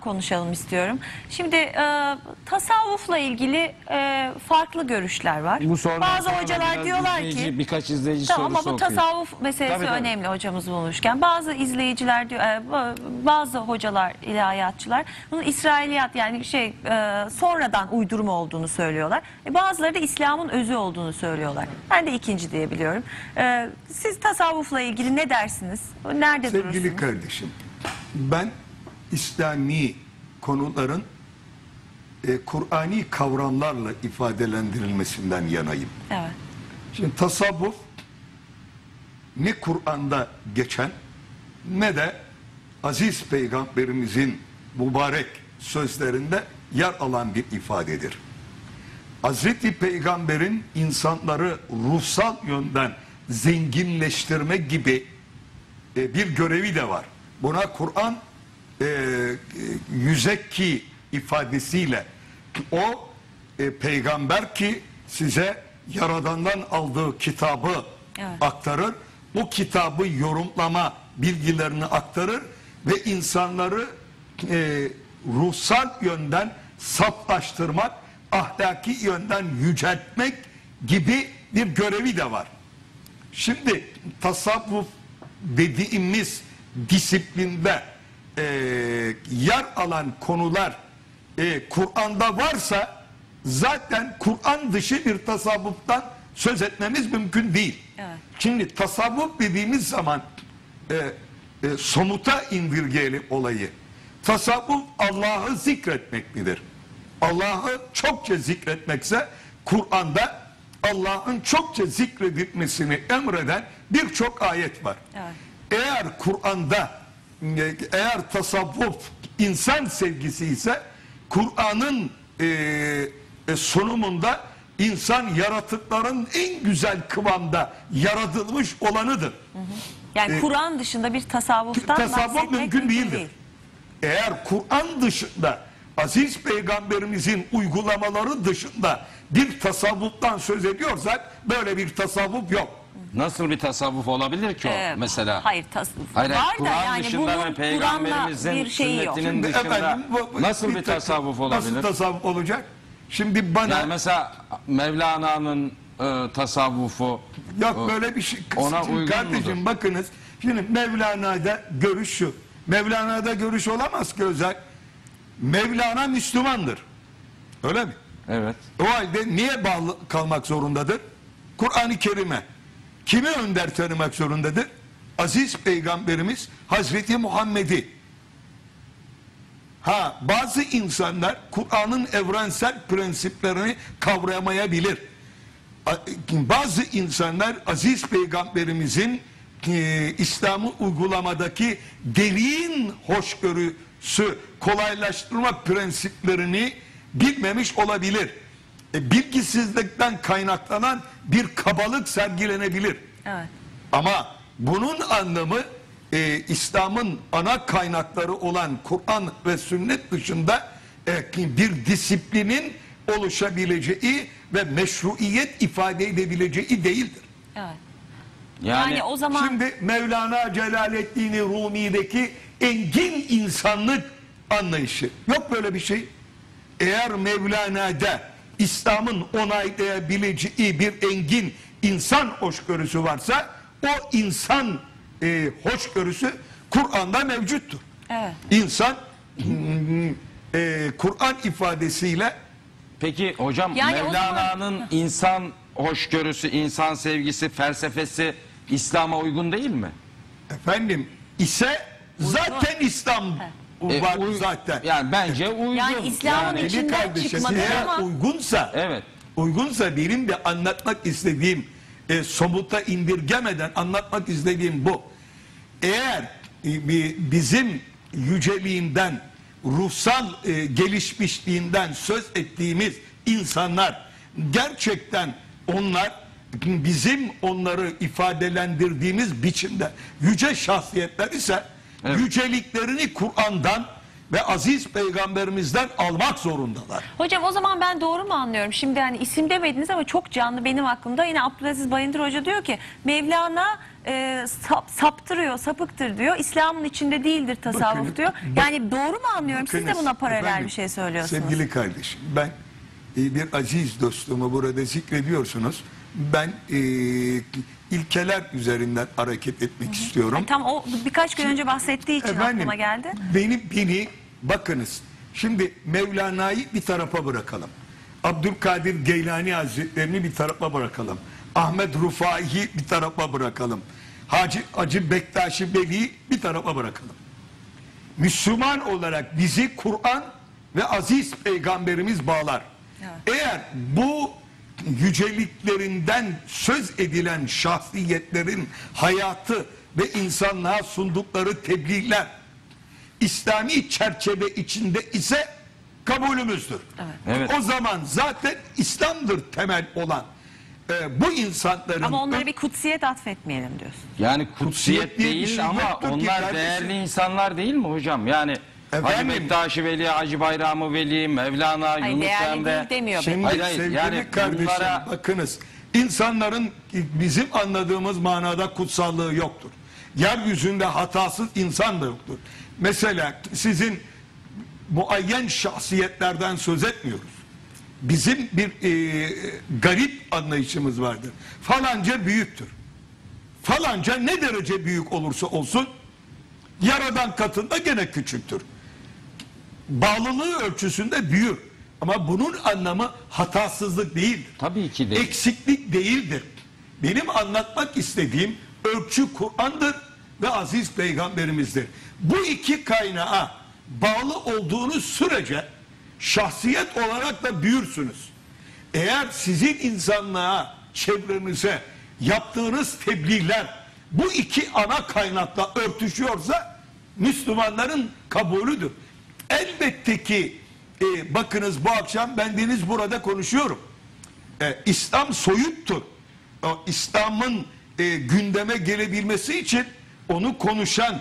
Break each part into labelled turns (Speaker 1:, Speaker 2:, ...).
Speaker 1: konuşalım istiyorum. Şimdi e, tasavvufla ilgili e, farklı görüşler var.
Speaker 2: Bu sorudan
Speaker 1: Bazı
Speaker 2: sonra
Speaker 1: hocalar
Speaker 2: biraz
Speaker 1: diyorlar
Speaker 2: izleyici,
Speaker 1: ki
Speaker 2: birkaç izleyici
Speaker 1: Tamam ama
Speaker 2: sorusu
Speaker 1: bu
Speaker 2: okuyayım.
Speaker 1: tasavvuf meselesi
Speaker 2: Tabii, tabii.
Speaker 1: önemli hocamız bulmuşken. Bazı izleyiciler diyor, e, ba- bazı hocalar, ilahiyatçılar bunun İsrailiyat yani şey e, sonradan uydurma olduğunu söylüyorlar. E, bazıları da İslam'ın özü olduğunu söylüyorlar. Ben de ikinci diyebiliyorum. E, siz tasavvufla ilgili ne dersiniz? Nerede
Speaker 3: Sevgili
Speaker 1: durursunuz?
Speaker 3: kardeşim, ben İslami konuların e, Kur'ani kavramlarla ifadelendirilmesinden yanayım.
Speaker 1: Evet.
Speaker 3: Şimdi tasavvuf ne Kur'an'da geçen ne de aziz peygamberimizin mübarek sözlerinde yer alan bir ifadedir. Hazreti Peygamber'in insanları ruhsal yönden zenginleştirme gibi e, bir görevi de var. Buna Kur'an e, yüzekki ifadesiyle o e, peygamber ki size yaradandan aldığı kitabı
Speaker 1: Evet.
Speaker 3: aktarır. O kitabı yorumlama bilgilerini aktarır ve insanları e, ruhsal yönden saflaştırmak, ahlaki yönden yüceltmek gibi bir görevi de var. Şimdi tasavvuf dediğimiz disiplinde e, yer alan konular e, Kur'an'da varsa zaten Kur'an dışı bir tasavvuftan söz etmemiz mümkün değil.
Speaker 1: Evet.
Speaker 3: Şimdi tasavvuf dediğimiz zaman e, e, somuta indirgeyelim olayı. Tasavvuf Allah'ı zikretmek midir? Allah'ı çokça zikretmekse Kur'an'da Allah'ın çokça zikredilmesini emreden birçok ayet var.
Speaker 1: Evet.
Speaker 3: Eğer Kur'an'da eğer tasavvuf insan sevgisi ise Kur'an'ın e, e, sunumunda insan yaratıkların en güzel kıvamda yaratılmış olanıdır.
Speaker 1: Yani
Speaker 3: E,
Speaker 1: Kur'an dışında bir tasavvuftan
Speaker 3: tasavvuf mümkün değildir.
Speaker 1: değil.
Speaker 3: Eğer Kur'an dışında aziz peygamberimizin uygulamaları dışında bir tasavvuftan söz ediyorsak böyle bir tasavvuf yok.
Speaker 2: Nasıl bir tasavvuf olabilir ki o
Speaker 1: Ee,
Speaker 2: mesela?
Speaker 1: Hayır tasavvuf
Speaker 2: Hayır,
Speaker 1: var da
Speaker 2: Kur'an
Speaker 1: yani
Speaker 2: dışında
Speaker 1: bunun
Speaker 2: ve
Speaker 1: Kur'an'la
Speaker 2: peygamberimizin
Speaker 1: bir şeyi yok.
Speaker 2: sünnetinin dışında
Speaker 3: Efendim, bu-
Speaker 2: nasıl bir
Speaker 3: ta-
Speaker 2: tasavvuf olabilir?
Speaker 3: Nasıl tasavvuf olacak? Şimdi bana
Speaker 2: Yani mesela Mevlana'nın e, tasavvufu
Speaker 3: yok
Speaker 2: e,
Speaker 3: böyle bir şey.
Speaker 2: ona
Speaker 3: Şimdi
Speaker 2: uygun
Speaker 3: Kardeşim
Speaker 2: mudur?
Speaker 3: bakınız şimdi Mevlana'da görüş şu. Mevlana'da görüş olamaz ki özel. Mevlana Müslümandır. Öyle mi?
Speaker 2: Evet.
Speaker 3: O halde niye bağlı kalmak zorundadır? Kur'an-ı Kerim'e. Kimi önder tanımak zorundadır? Aziz Peygamberimiz Hazreti Muhammed'i. Ha bazı insanlar Kur'an'ın evrensel prensiplerini kavrayamayabilir. Bazı insanlar Aziz Peygamberimizin e, İslam'ı uygulamadaki derin hoşgörüsü kolaylaştırma prensiplerini bilmemiş olabilir. E, bilgisizlikten kaynaklanan bir kabalık sergilenebilir.
Speaker 1: Evet.
Speaker 3: Ama bunun anlamı e, İslam'ın ana kaynakları olan Kur'an ve sünnet dışında e, bir disiplinin oluşabileceği ve meşruiyet ifade edebileceği değildir.
Speaker 1: Evet.
Speaker 2: Yani,
Speaker 1: Yani o zaman
Speaker 3: Şimdi Mevlana Celaleddin Rumi'deki engin insanlık anlayışı. Yok böyle bir şey. Eğer Mevlana'da İslam'ın onaylayabileceği bir engin insan hoşgörüsü varsa o insan e, hoşgörüsü Kur'an'da mevcuttur.
Speaker 1: Evet.
Speaker 3: İnsan e, Kur'an ifadesiyle
Speaker 2: peki hocam
Speaker 1: Yani o
Speaker 2: Mevlana'nın insan hoşgörüsü, insan sevgisi, felsefesi İslam'a uygun değil mi?
Speaker 3: efendim ise zaten İslam
Speaker 2: E,
Speaker 3: var
Speaker 2: uy-
Speaker 3: zaten.
Speaker 2: Yani bence uygun.
Speaker 1: Yani İslam'ın
Speaker 2: Yani-
Speaker 3: Sevgili
Speaker 1: İçinden
Speaker 3: kardeşim
Speaker 1: çıkmadı
Speaker 3: eğer
Speaker 1: ama-
Speaker 3: uygunsa
Speaker 2: Evet.
Speaker 3: uygunsa benim de anlatmak istediğim e, somuta indirgemeden anlatmak istediğim bu. Eğer e, bi- bizim yüceliğinden ruhsal e, gelişmişliğinden söz ettiğimiz insanlar gerçekten onlar bizim onları ifadelendirdiğimiz biçimde yüce şahsiyetler ise
Speaker 2: Evet.
Speaker 3: yüceliklerini Kur'an'dan ve aziz peygamberimizden almak zorundalar.
Speaker 1: Hocam o zaman ben doğru mu anlıyorum? Şimdi hani isim demediniz ama çok canlı benim aklımda. Yine Abdülaziz Bayındır Hoca diyor ki Mevlana e, sap- saptırıyor, sapıktır diyor. İslam'ın içinde değildir tasavvuf
Speaker 3: Bakın,
Speaker 1: diyor.
Speaker 3: bak-
Speaker 1: Yani doğru mu anlıyorum? Siz de
Speaker 3: Bakınız,
Speaker 1: buna paralel
Speaker 3: efendim,
Speaker 1: bir şey söylüyorsunuz.
Speaker 3: Sevgili kardeşim ben e, bir aziz dostumu burada zikrediyorsunuz. Ben e, ilkeler üzerinden hareket etmek istiyorum.
Speaker 1: Tam o birkaç gün önce bahsettiği için aklıma geldi.
Speaker 3: Beni, beni bakınız. Şimdi Mevlana'yı bir tarafa bırakalım. Abdülkadir Geylani Hazretlerini bir tarafa bırakalım. Ahmet Rufai'yi bir tarafa bırakalım. Hacı Acı Bektaşi Veli'yi bir tarafa bırakalım. Müslüman olarak bizi Kur'an ve aziz peygamberimiz bağlar. Eğer bu yüceliklerinden söz edilen şahsiyetlerin hayatı ve insanlığa sundukları tebliğler İslami çerçeve içinde ise kabulümüzdür.
Speaker 2: Evet.
Speaker 3: O zaman zaten İslam'dır temel olan. Ee, bu insanların
Speaker 1: Ama onlara bir kutsiyet atfetmeyelim diyorsun.
Speaker 2: Yani kutsiyet
Speaker 3: Kutsiyet diye bir
Speaker 2: değil
Speaker 3: şey
Speaker 2: ama
Speaker 3: yoktur ki
Speaker 2: onlar
Speaker 3: kardeşim.
Speaker 2: değerli insanlar değil mi hocam? Yani Hacı
Speaker 3: Efendim?
Speaker 2: Bektaşi Veli, Hacı Bayramı Veli, Mevlana,
Speaker 1: Hayır
Speaker 2: Yunus
Speaker 1: değerli
Speaker 2: Emre.
Speaker 1: değil demiyor.
Speaker 3: Şimdi
Speaker 2: Hayır, hayır,
Speaker 3: sevgili
Speaker 2: yani
Speaker 3: kardeşim
Speaker 2: bunlara-
Speaker 3: bakınız insanların bizim anladığımız manada kutsallığı yoktur. Yeryüzünde hatasız insan da yoktur. Mesela sizin muayyen şahsiyetlerden söz etmiyoruz. Bizim bir e, garip anlayışımız vardır. Falanca büyüktür. Falanca ne derece büyük olursa olsun yaradan katında gene küçüktür bağlılığı ölçüsünde büyür. Ama bunun anlamı hatasızlık değildir.
Speaker 2: Tabii ki değil.
Speaker 3: Eksiklik değildir. Benim anlatmak istediğim ölçü Kur'an'dır ve aziz peygamberimizdir. Bu iki kaynağa bağlı olduğunuz sürece şahsiyet olarak da büyürsünüz. Eğer sizin insanlığa, çevrenize yaptığınız tebliğler bu iki ana kaynakla örtüşüyorsa Müslümanların kabulüdür. Elbette ki e, bakınız bu akşam bendeniz burada konuşuyorum. E, İslam soyuttur. İslam'ın e, gündeme gelebilmesi için onu konuşan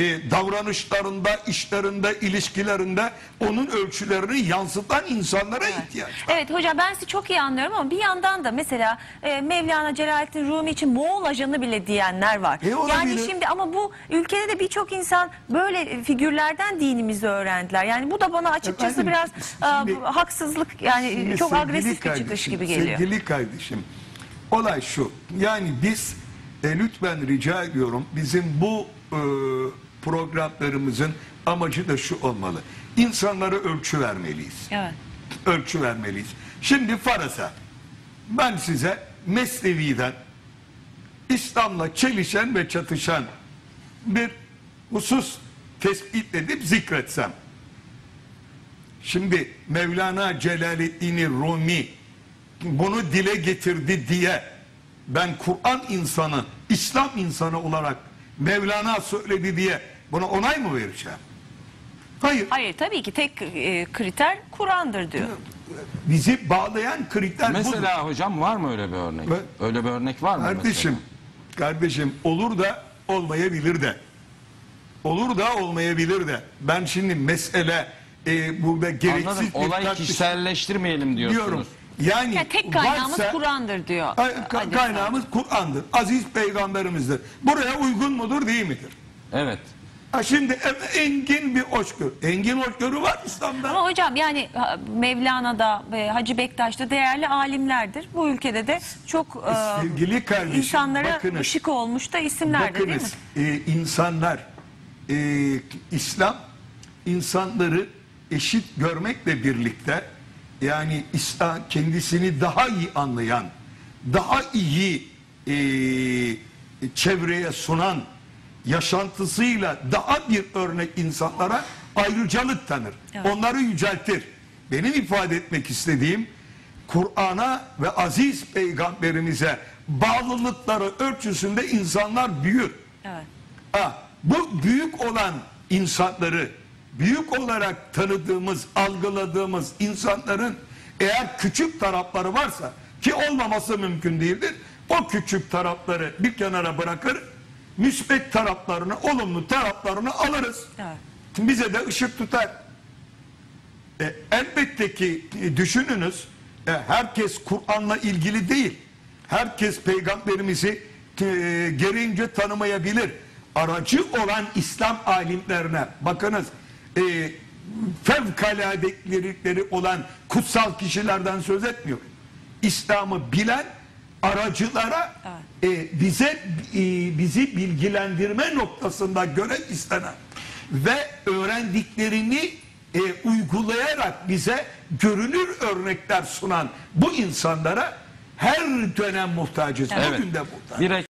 Speaker 3: e, davranışlarında, işlerinde, ilişkilerinde onun ölçülerini yansıtan insanlara ihtiyaç var.
Speaker 1: Evet hocam ben sizi çok iyi anlıyorum ama bir yandan da mesela e, Mevlana Celaleddin Rumi için Moğol ajanı bile diyenler var.
Speaker 3: E, olabilir.
Speaker 1: yani şimdi ama bu ülkede de birçok insan böyle figürlerden dinimizi öğrendiler. Yani bu da bana açıkçası
Speaker 3: Efendim,
Speaker 1: biraz
Speaker 3: şimdi-
Speaker 1: e, haksızlık yani çok agresif bir çıkış gibi geliyor.
Speaker 3: Sevgili kardeşim, olay şu. Yani biz e, lütfen rica ediyorum bizim bu e, programlarımızın amacı da şu olmalı. İnsanlara ölçü vermeliyiz.
Speaker 1: Evet.
Speaker 3: Ölçü vermeliyiz. Şimdi faraza ben size Mesnevi'den İslam'la çelişen ve çatışan bir husus tespit edip zikretsem. Şimdi Mevlana Celaleddin Rumi bunu dile getirdi diye ben Kur'an insanı, İslam insanı olarak Mevlana söyledi diye buna onay mı vereceğim? Hayır.
Speaker 1: Hayır tabii ki tek e, kriter Kur'an'dır diyor.
Speaker 3: Bizi bağlayan kriter budur.
Speaker 2: Mesela hocam var mı öyle bir örnek?
Speaker 3: Ben-
Speaker 2: Öyle bir örnek var mı?
Speaker 3: Kardeşim, kardeşim olur da olmayabilir de. Olur da olmayabilir de. Ben şimdi mesele e, burada
Speaker 2: mesela?
Speaker 3: gereksiz
Speaker 2: Anladım.
Speaker 3: tartışma
Speaker 2: kişiselleştirmeyelim diyorsunuz.
Speaker 3: diyorum. Yani
Speaker 1: Yani tek kaynağımız
Speaker 3: varsa-
Speaker 1: Kur'an'dır diyor.
Speaker 3: Ay, ka- kaynağımız Kur'an'dır. Aziz peygamberimizdir. Buraya uygun mudur değil midir?
Speaker 2: Evet.
Speaker 3: Ha şimdi e- engin bir hoşgörü. Engin hoşgörü var İslam'da.
Speaker 1: Ama hocam yani ha, Mevlana'da ve Hacı Bektaş'ta değerli alimlerdir. Bu ülkede de çok e,
Speaker 3: Sevgili kardeşim,
Speaker 1: insanlara
Speaker 3: bakınız.
Speaker 1: ışık olmuş da isimlerdir değil mi?
Speaker 3: Bakınız e, insanlar e, İslam insanları eşit görmekle birlikte yani İslam kendisini daha iyi anlayan, daha iyi e, çevreye sunan yaşantısıyla daha bir örnek insanlara ayrıcalık tanır.
Speaker 1: Evet.
Speaker 3: Onları yüceltir. Benim ifade etmek istediğim Kur'an'a ve aziz peygamberimize bağlılıkları ölçüsünde insanlar büyür.
Speaker 1: Evet.
Speaker 3: Ha, bu büyük olan insanları büyük olarak tanıdığımız, algıladığımız insanların eğer küçük tarafları varsa ki olmaması mümkün değildir. O küçük tarafları bir kenara bırakır, müsbet taraflarını, olumlu taraflarını alırız.
Speaker 1: Evet.
Speaker 3: bize de ışık tutar. E, elbette ki e, düşününüz e, herkes Kur'an'la ilgili değil. Herkes peygamberimizi e, gereğince tanımayabilir. Aracı olan İslam alimlerine bakınız e, fevkaladelikleri olan kutsal kişilerden söz etmiyor. İslam'ı bilen aracılara e, bize e, bizi bilgilendirme noktasında görev istenen ve öğrendiklerini e, uygulayarak bize görünür örnekler sunan bu insanlara her dönem muhtacız.
Speaker 2: Evet.
Speaker 3: Bugün de muhtaç.
Speaker 2: Bir